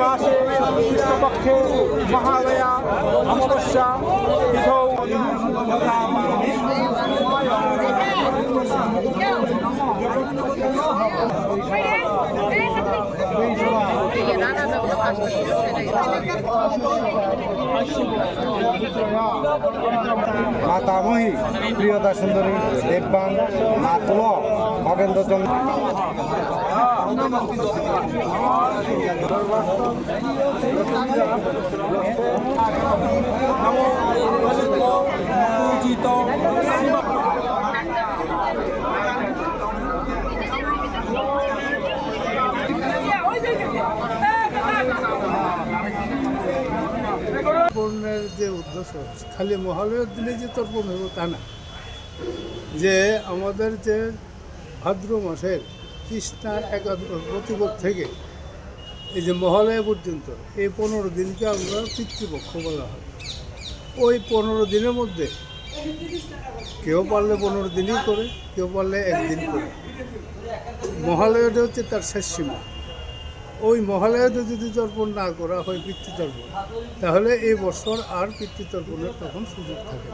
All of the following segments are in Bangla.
মাসে কৃষ্ণপক্ষে মহালয়া অমাবস্যা মাতামহী প্রিয়তা সুন্দরী দেববান মাতল খগেন্দ্রচন্দ্র পূজিত তর্পণের যে উদ্দেশ্য, খালি মহালয়ের দিনে যে তর্পণ হইব তা না। যে আমাদের যে ভাদ্র মাসের কৃষ্ণা প্রতিপদ থেকে এই যে মহালয়া পর্যন্ত, এই পনেরো দিনকে আমরা পিতৃপক্ষ বলা হয়। ওই পনেরো দিনের মধ্যে কেউ পারলে পনেরো দিনই করে, কেউ পারলে একদিন করে। মহালয়াটা হচ্ছে তার শেষ সীমা। ওই মহালয়াতে যদি তর্পণ না করা হয় পিতৃতর্পণ, তাহলে এই বছর আর পিতৃতর্পণের তখন সুযোগ থাকে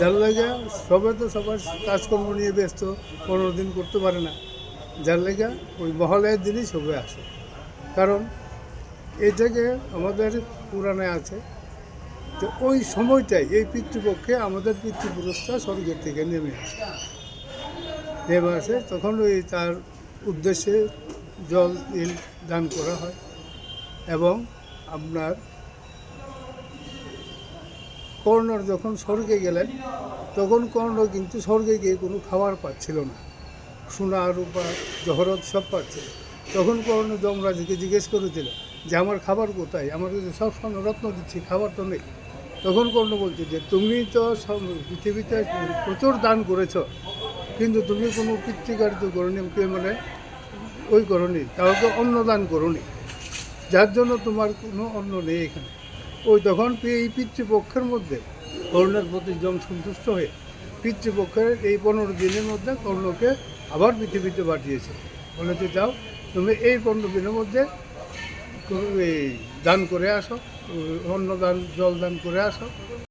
যার লাগে সবে তো সবার কাজকর্ম নিয়ে ব্যস্ত, পনেরো দিন করতে পারে না। যার লেগে ওই মহালয়ের দিনই সবে আসে। কারণ এই থেকে আমাদের পুরাণে আছে যে ওই সময়টাই এই পিতৃপক্ষে আমাদের পিতৃপুরুষরা স্বর্গের থেকে নেমে আসে। নেমে আসে, তখন ওই তার উদ্দেশ্যে জল তিল দান করা হয় এবং আপনার কর্ণর যখন স্বর্গে গেলেন, তখন কর্ণ কিন্তু স্বর্গে গিয়ে কোনো খাবার পাচ্ছিল না। সোনা, রূপা, জহরত সব পাচ্ছিল। তখন কর্ণ যমরাজকে জিজ্ঞেস করেছিল যে, আমার খাবার কোথায়? আমার কাছে সব স্বর্ণ, রত্ন দিচ্ছি, খাবার তো নেই। তখন কর্ণ বলছে যে, তুমি তো সব পৃথিবীতে প্রচুর দান করেছ, কিন্তু তুমি কোনো পিতৃকার্য করনি মানে ওই করনি, কাউকে অন্নদান করনি। যার জন্য তোমার কোনো অন্ন নেই এখানে। ওই তখন এই পিতৃপক্ষের মধ্যে কর্ণের প্রতি যম সন্তুষ্ট হয়ে পিতৃপক্ষের এই পনেরো দিনের মধ্যে কর্ণকে আবার পৃথিবীতে পাঠিয়েছে। বলেছে যাও, তুমি এই পনেরো দিনের মধ্যে দান করে আসো, অন্নদান জল দান করে আসো।